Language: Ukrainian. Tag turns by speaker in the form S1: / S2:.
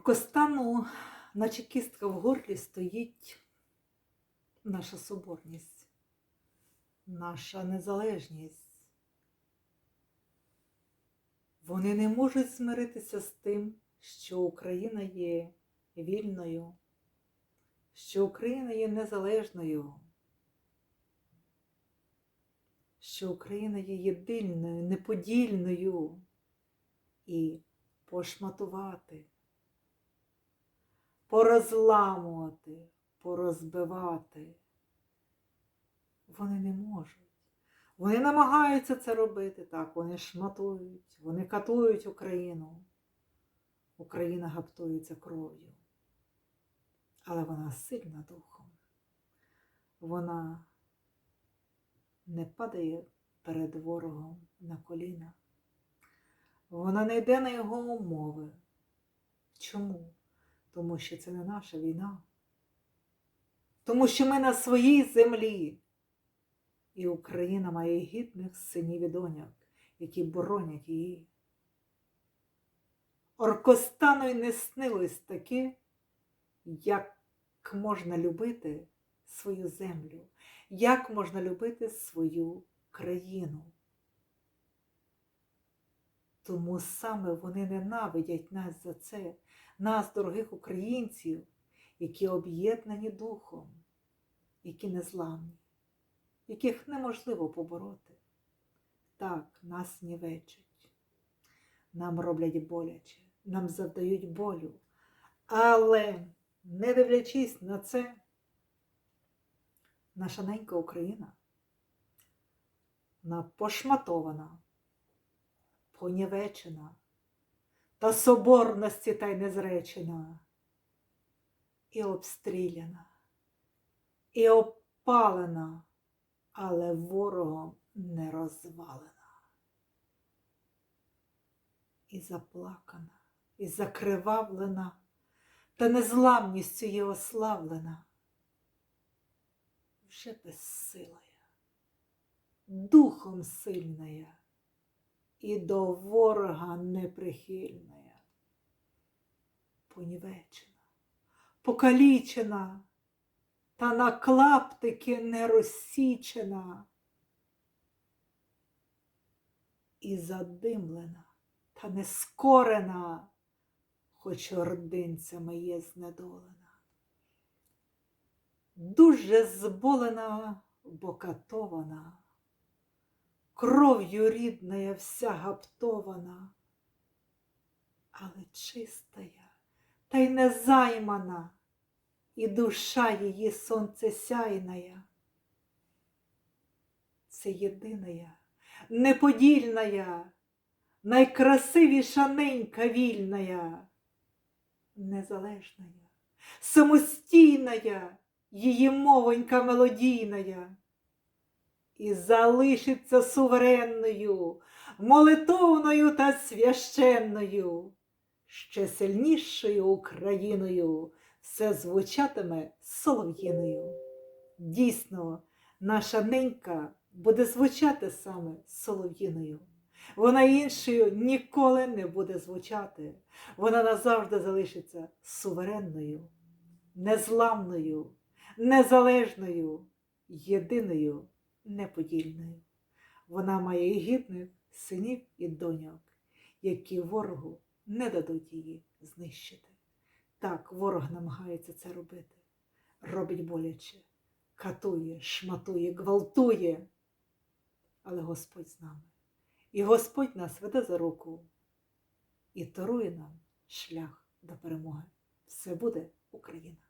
S1: Оркостану, наче кістка в горлі, стоїть наша соборність, наша незалежність. Вони не можуть змиритися з тим, що Україна є вільною, що Україна є незалежною, що Україна є єдиною, неподільною і пошматувати, порозламувати, порозбивати. Вони не можуть. Вони намагаються це робити так, вони шматують, вони катують Україну. Україна гаптується кров'ю. Але вона сильна духом. Вона не падає перед ворогом на коліна. Вона не йде на його умови. Чому? Тому що це не наша війна. Тому що ми на своїй землі. І Україна має гідних синів і доньок, які боронять її. Оркостану й не снилось таке, як можна любити свою землю, як можна любити свою країну. Тому саме вони ненавидять нас за це, нас, дорогих українців, які об'єднані духом, які незламні, яких неможливо побороти. Так, нас нівечать, нам роблять боляче, нам завдають болю. Але, не дивлячись на це, наша ненька Україна, вона пошматована, понівечена, та соборності та й не зречена, і обстріляна, і опалена, але ворогом не розвалена. І заплакана, і закривавлена, та незламністю є ославлена, вже безсилая, духом сильная і до ворога неприхильная, понівечена, покалічена, та на клаптики не розсічена і задимлена та не скорена, хоч ординцями є знедолена. Дуже зболена, бо катована, кров'ю рідная вся гаптована, але чистая та й незаймана, і душа її сонцесяйная. Це єдиная, неподільная, найкрасивіша ненька вільная, незалежная, самостійная, її мовонька мелодійная, і залишиться суверенною, молитовною та священною, ще сильнішою Україною все звучатиме солов'їною. Дійсно, наша ненька буде звучати саме солов'їною. Вона іншою ніколи не буде звучати. Вона назавжди залишиться суверенною, незламною, незалежною, єдиною, неподільною. Вона має гідних синів і доньок, які ворогу не дадуть її знищити. Так, ворог намагається це робити. Робить боляче, катує, шматує, гвалтує. Але Господь з нами. І Господь нас веде за руку і торує нам шлях до перемоги. Все буде Україна!